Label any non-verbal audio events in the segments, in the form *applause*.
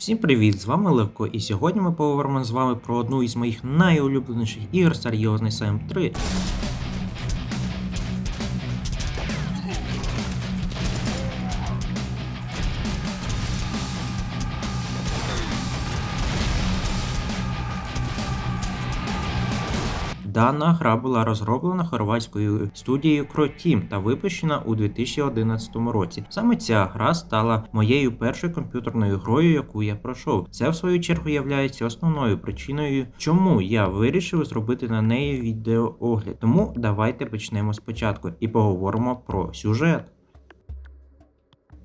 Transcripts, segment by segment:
Всім привіт! З вами Левко, і сьогодні ми поговоримо з вами про одну із моїх найулюбленіших ігор серйозний Sam 3. Дана гра була розроблена хорватською студією Кротім та випущена у 2011 році. Саме ця гра стала моєю першою комп'ютерною грою, яку я пройшов. Це в свою чергу являється основною причиною, чому я вирішив зробити на неї відеоогляд. Тому давайте почнемо спочатку і поговоримо про сюжет.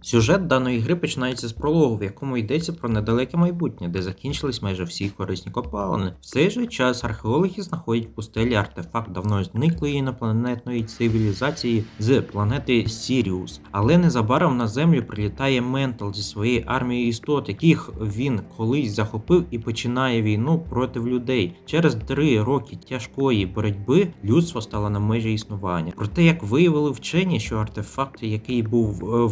Сюжет даної гри починається з прологу, в якому йдеться про недалеке майбутнє, де закінчились майже всі корисні копалини. В цей же час археологи знаходять в пустелі артефакт давно зниклої інопланетної цивілізації з планети Сіріус. Але незабаром на землю прилітає Ментал зі своєю армією істот, яких він колись захопив і починає війну проти людей. Через три роки тяжкої боротьби людство стало на межі існування. Проте, як виявили вчені, що артефакт, який був е,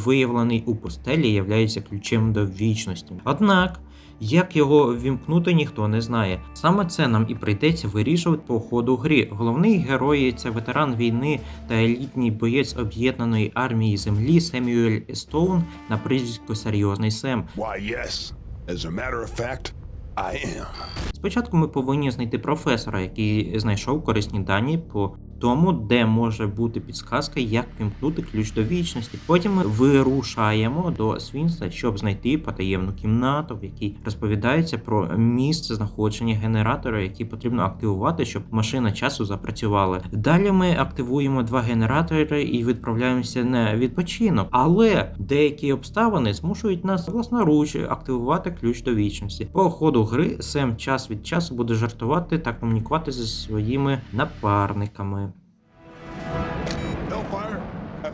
у пустелі, являється ключем до вічності. Однак. Як його вімкнути, ніхто не знає. Саме це нам і прийдеться вирішувати по ходу грі. Головний герой це ветеран війни та елітній боєць об'єднаної армії землі Семюель Стоун на прізвисько Серйозний Сем. Why, yes. As a matter of fact, I am. Спочатку ми повинні знайти професора, який знайшов корисні дані по тому, де може бути підсказка, як вімкнути ключ до вічності. Потім ми вирушаємо до Свінса, щоб знайти потаємну кімнату, в якій розповідається про місце знаходження генератора, який потрібно активувати, щоб машина часу запрацювала. Далі ми активуємо два генератори і відправляємося на відпочинок. Але деякі обставини змушують нас власноруч активувати ключ до вічності. По ходу гри Сем час від часу буде жартувати та комунікувати зі своїми напарниками.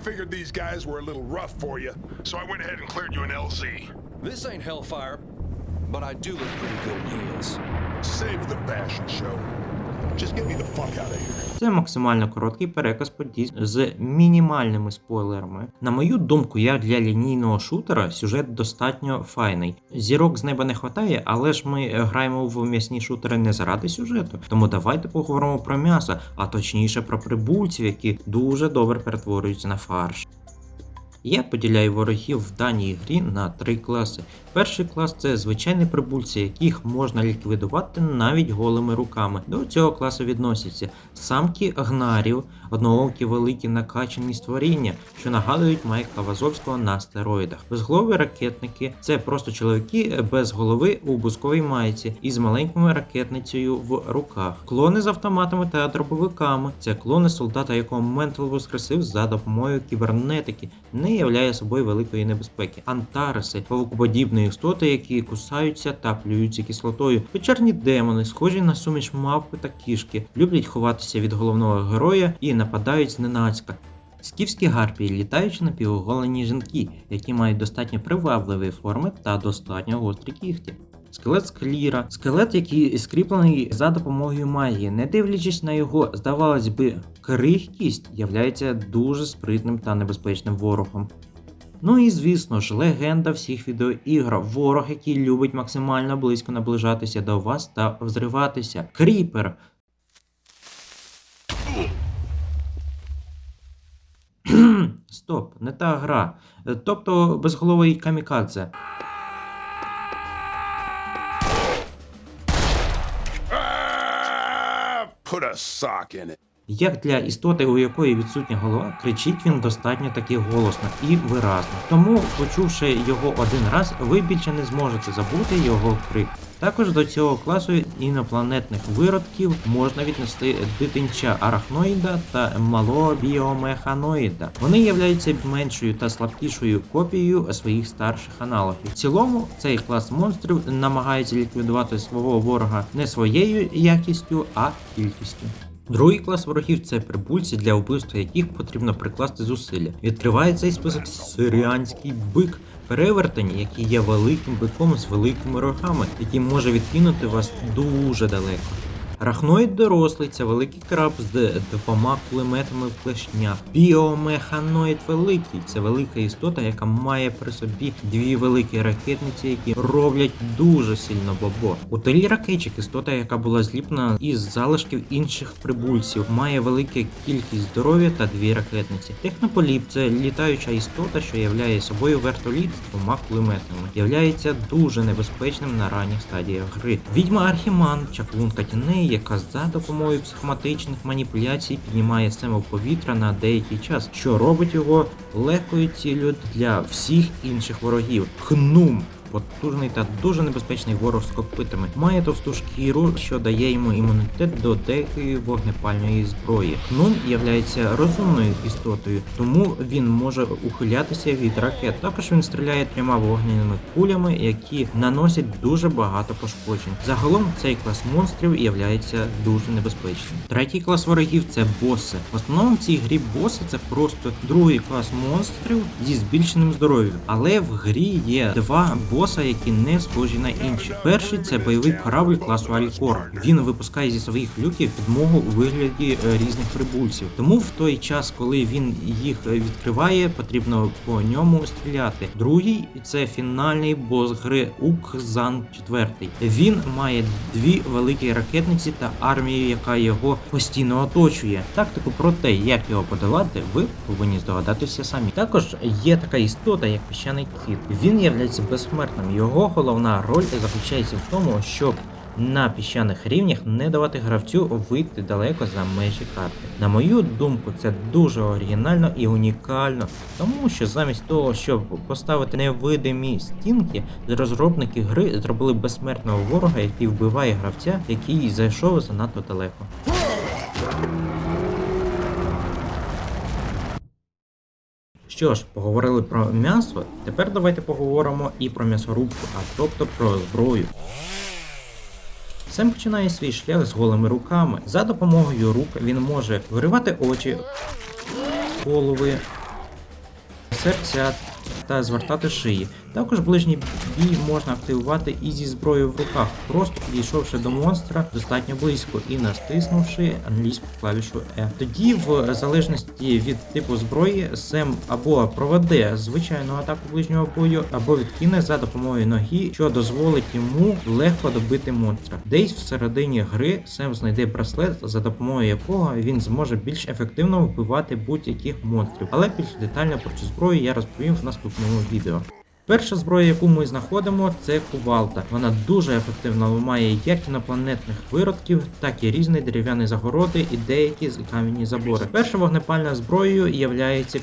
Figured these guys were a little rough for you, so I went ahead and cleared you an LZ. This ain't Hellfire, but I do look pretty good in heels. Save the fashion show. Це максимально короткий переказ подій з мінімальними спойлерами. На мою думку, як для лінійного шутера сюжет достатньо файний. Зірок з неба не хватає, але ж ми граємо в м'ясні шутери не заради сюжету. Тому давайте поговоримо про м'ясо, а точніше про прибульців, які дуже добре перетворюються на фарш. Я поділяю ворогів в даній грі на три класи. Перший клас це звичайні прибульці, яких можна ліквідувати навіть голими руками. До цього класу відносяться самки гнарів, одноокі великі накачані створіння, що нагадують Майкла Вазовського на стероїдах. Безголові ракетники це просто чоловіки без голови у бусковій майці із маленькою ракетницею в руках. Клони з автоматами та дробовиками це клони солдата, якого Ментал воскресив за допомогою кібернетики, не являє собою великої небезпеки. Антареси павукоподібні істоти, які кусаються та плюються кислотою. Печерні демони, схожі на суміш мавпи та кішки, люблять ховатися від головного героя і нападають зненацька. Скіфські гарпії літаючі напівоголені жінки, які мають достатньо привабливі форми та достатньо гострі кіхті. Скелет скліра, скелет, який скріплений за допомогою магії, не дивлячись на його, здавалось би, крихкість, являється дуже спритним та небезпечним ворогом. Ну і звісно ж, легенда всіх відеоігр, ворог, який любить максимально близько наближатися до вас та взриватися. Кріпер. *clears throat* Стоп, не та гра. Тобто безголовий камікадзе. Put a sock in it. Як для істоти, у якої відсутня голова, кричить він достатньо таки голосно і виразно. Тому, почувши його один раз, ви більше не зможете забути його крик. Також до цього класу інопланетних виродків можна віднести дитинча арахноїда та малого біомеханоїда. Вони являються меншою та слабкішою копією своїх старших аналогів. В цілому цей клас монстрів намагається ліквідувати свого ворога не своєю якістю, а кількістю. Другий клас ворогів це прибульці, для вбивства яких потрібно прикласти зусилля. Відкриває цей список сиріанський бик, перевертень, який є великим биком з великими рогами, який може відкинути вас дуже далеко. Рахноїд дорослий це великий краб з двома кулеметами в клешнях. Біомеханоїд великий це велика істота, яка має при собі дві великі ракетниці, які роблять дуже сильно бобо. Утилі ракетчик істота, яка була зліплена із залишків інших прибульців, має велику кількість здоров'я та дві ракетниці. Технополіп це літаюча істота, що являє собою вертоліт з двома кулеметами. Являється дуже небезпечним на ранніх стадіях гри. Відьма Архіман, чаклунка тіней, яка за допомогою психоматичних маніпуляцій піднімає в повітря на деякий час, що робить його легкою ціллю для всіх інших ворогів. Хнум. Потужний та дуже небезпечний ворог з копитами має товсту шкіру, що дає йому імунітет до деякої вогнепальної зброї. Хнум являється розумною істотою, тому він може ухилятися від ракет. Також він стріляє трьома вогняними кулями, які наносять дуже багато пошкоджень. Загалом цей клас монстрів являється дуже небезпечним. Третій клас ворогів це боси. В основному в цій грі боси це просто другий клас монстрів зі збільшеним здоров'ям. Але в грі є два боса, які не схожі на інші. Перший це бойовий корабль класу Алькор. Він випускає зі своїх люків підмогу у вигляді е, різних прибульців. Тому в той час, коли він їх е, відкриває, потрібно по ньому стріляти. Другий це фінальний бос гри Укзан 4. Він має дві великі ракетниці та армію, яка його постійно оточує. Тактику про те, як його подолати, ви повинні здогадатися самі. Також є така істота, як піщаний кіт. Він являється безсмертним. Його головна роль заключається в тому, щоб на піщаних рівнях не давати гравцю вийти далеко за межі карти. На мою думку, це дуже оригінально і унікально, тому що замість того, щоб поставити невидимі стінки, розробники гри зробили безсмертного ворога, який вбиває гравця, який зайшов занадто далеко. Що ж, поговорили про м'ясо. Тепер давайте поговоримо і про м'ясорубку, а тобто про зброю. Сем починає свій шлях з голими руками. За допомогою рук він може виривати очі, голови, серця та звертати шиї. Також ближній бій можна активувати і зі зброєю в руках, просто підійшовши до монстра достатньо близько і настиснувши англійську клавішу E. Тоді, в залежності від типу зброї, Сем або проведе звичайну атаку ближнього бою, або відкине за допомогою ноги, що дозволить йому легко добити монстра. Десь всередині гри Сем знайде браслет, за допомогою якого він зможе більш ефективно вбивати будь-яких монстрів. Але більш детально про цю зброю я розповім в наступному відео. Перша зброя, яку ми знаходимо, це кувалта. Вона дуже ефективно ламає як інопланетних виродків, так і різні дерев'яні загороди і деякі кам'яні забори. Перша вогнепальна зброєю є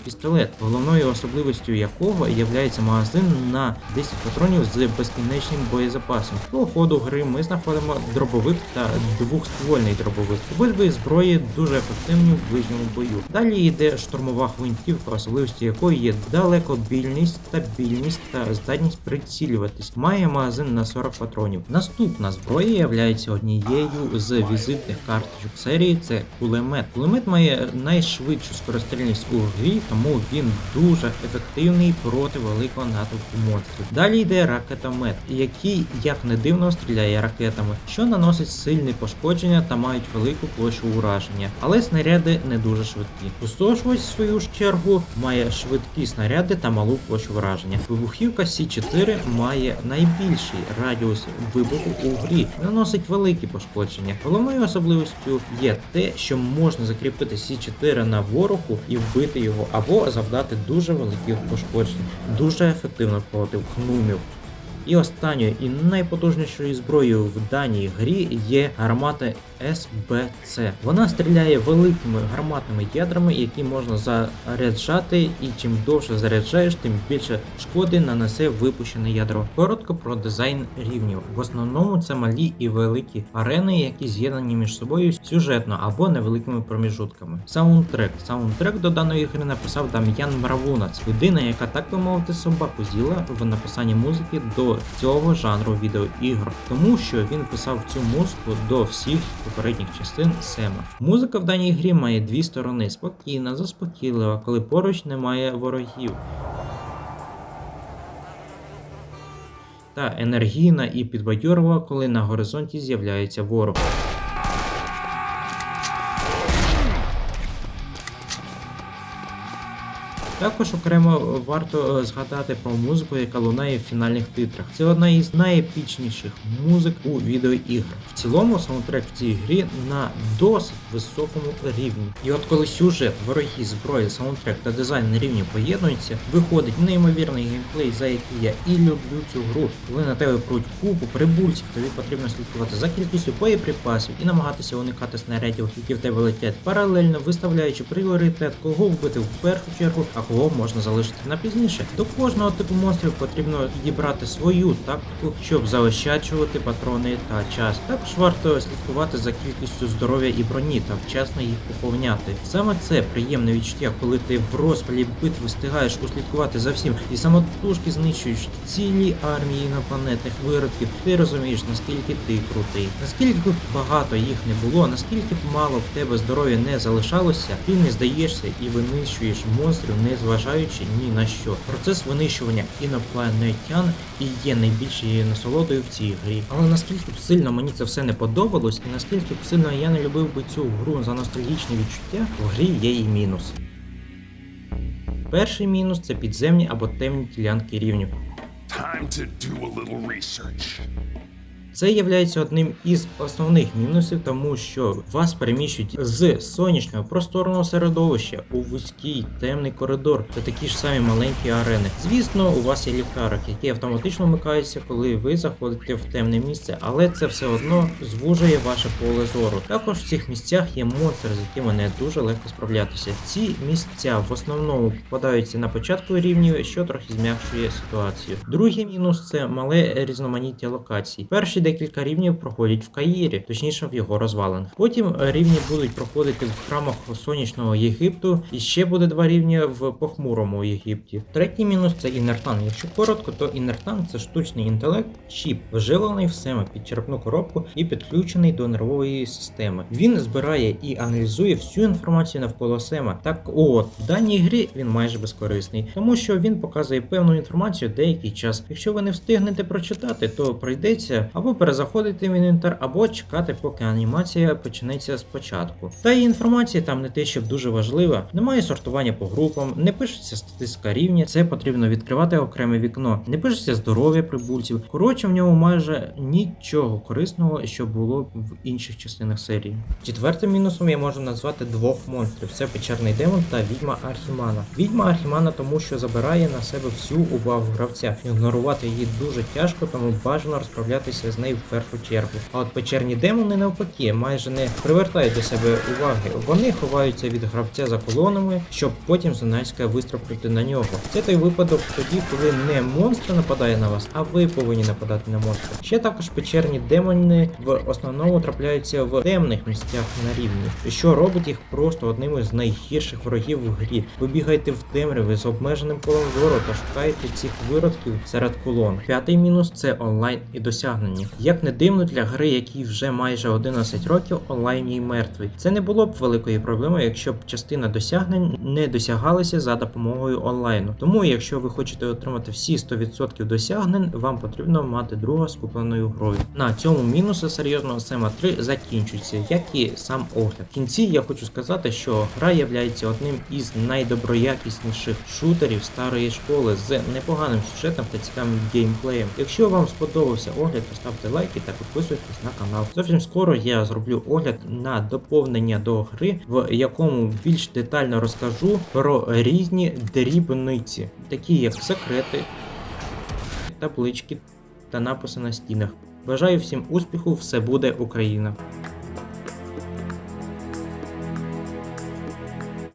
пістолет, головною особливістю якого є магазин на 10 патронів з безкінечним боєзапасом. По ходу гри ми знаходимо дробовик та двохствольний дробовик. Обидві зброї дуже ефективні в ближньому бою. Далі йде штурмова гвинтівка, особливістю якої є далекобільність, стабільність та здатність прицілюватись. Має магазин на 40 патронів. Наступна зброя є однією з візитних карточок серії. Це кулемет. Кулемет має найшвидшу скорострільність у грі, тому він дуже ефективний проти великого натовпу монстрів. Далі йде ракетомет, який, як не дивно, стріляє ракетами, що наносить сильні пошкодження та мають велику площу ураження. Але снаряди не дуже швидкі. Пустошувач, в свою ж чергу, має швидкі снаряди та малу площу враження. Вибухівка С4 має найбільший радіус вибуху у грі, наносить великі пошкодження. Головною особливістю є те, що можна закріпити С4 на ворогу і вбити його, або завдати дуже великих пошкоджень. Дуже ефективно проти хнумів. І останньою і найпотужнішою зброєю в даній грі є гармата СБЦ. Вона стріляє великими гарматними ядрами, які можна заряджати, і чим довше заряджаєш, тим більше шкоди нанесе випущене ядро. Коротко про дизайн рівнів. В основному це малі і великі арени, які з'єднані між собою сюжетно або невеликими проміжутками. Саундтрек. Саундтрек до даної гри написав Дам'ян Мравунац, людина, яка так би мовити собаку з'їла в написанні музики до цього жанру відеоігр, тому що він писав цю музику до всіх попередніх частин Сема. Музика в даній грі має дві сторони: спокійна, заспокійлива, коли поруч немає ворогів. Та енергійна і підбадьорлива, коли на горизонті з'являється ворог. Також окремо варто е, згадати про музику, яка лунає в фінальних титрах. Це одна із найепічніших музик у відеоіграх. В цілому саундтрек в цій грі на досить високому рівні. І от коли сюжет, вороги, зброя, саундтрек та дизайн на рівні поєднуються, виходить неймовірний геймплей, за який я і люблю цю гру. Коли на тебе пруть купу прибульців, тобі потрібно слідкувати за кількістю боєприпасів і намагатися уникати снарядів, які в тебе летять, паралельно виставляючи пріоритет, кого вбити в першу чергу, а кого можна залишити на пізніше. До кожного типу монстрів потрібно підібрати свою тактику, щоб заощаджувати патрони та час. Також варто слідкувати за кількістю здоров'я і броні та вчасно їх поповняти. Саме це приємне відчуття, коли ти в розпалі битви встигаєш услідкувати за всім і самотужки знищуєш цілі армії інопланетних виродків. Ти розумієш, наскільки ти крутий, наскільки багато їх не було, наскільки мало в тебе здоров'я не залишалося, ти не здаєшся і винищуєш монстрів, не зважаючи ні на що. Процес винищування інопланетян і є найбільшою насолодою в цій грі. Але наскільки б сильно мені це все не подобалось, і наскільки б сильно я не любив би цю гру за ностальгічні відчуття, в грі є і мінус. Перший мінус це підземні або темні ділянки рівнів. Time to do a little research. Це є одним із основних мінусів, тому що вас переміщують з сонячного просторного середовища у вузький темний коридор та такі ж самі маленькі арени. Звісно, у вас є ліхтарик, який автоматично вмикається, коли ви заходите в темне місце, але це все одно звужує ваше поле зору. Також в цих місцях є монстри, з якими не дуже легко справлятися. Ці місця в основному попадаються на початку рівнів, що трохи зм'якшує ситуацію. Другий мінус це мале різноманіття локацій. Перші декілька рівнів проходять в Каїрі, точніше в його розвалинах. Потім е, рівні будуть проходити в храмах сонячного Єгипту, і ще буде два рівні в похмурому Єгипті. Третій мінус це інертан. Якщо коротко, то інертан це штучний інтелект, чіп, вживлений в саме під черепну коробку і підключений до нервової системи. Він збирає і аналізує всю інформацію навколо Сема. Так от, в даній грі він майже безкорисний, тому що він показує певну інформацію деякий час. Якщо ви не встигнете прочитати, то прийдеться або перезаходити в інвентар, або чекати, поки анімація почнеться спочатку. Та і інформація там не те, щоб дуже важлива. Немає сортування по групам, не пишеться статистика рівня, це потрібно відкривати окреме вікно, не пишеться здоров'я прибульців. Коротше, в ньому майже нічого корисного, що було в інших частинах серії. Четвертим мінусом я можу назвати двох монстрів: це печерний демон та відьма Архімана. Відьма Архімана, тому що забирає на себе всю увагу гравця. Ігнорувати її дуже тяжко, тому бажано розправлятися з нею в першу чергу. А от печерні демони навпаки майже не привертають до себе уваги. Вони ховаються від гравця за колонами, щоб потім зненацька вистрибнути на нього. Це той випадок тоді, коли не монстр нападає на вас, а ви повинні нападати на монстра. Ще також печерні демони в основному трапляються в темних місцях на рівні, що робить їх просто одним із найгірших ворогів в грі. Ви бігаєте в темряві з обмеженим колом зору та шукаєте цих виродків серед колон. П'ятий мінус це онлайн і досягнення. Як не дивно для гри, якій вже майже 11 років, онлайн їй мертвий. Це не було б великою проблемою, якщо б частина досягнень не досягалася за допомогою онлайну. Тому, якщо ви хочете отримати всі 100% досягнень, вам потрібно мати друга з купленою грою. На цьому мінуси серйозного Сема 3 закінчуються, як і сам огляд. В кінці я хочу сказати, що гра є одним із найдоброякісніших шутерів старої школи з непоганим сюжетом та цікавим геймплеєм. Якщо вам сподобався огляд, поставте лайки та підписуйтесь на канал. Зовсім скоро я зроблю огляд на доповнення до гри, в якому більш детально розкажу про різні дрібниці, такі як секрети, таблички та написи на стінах. Бажаю всім успіху, все буде Україна!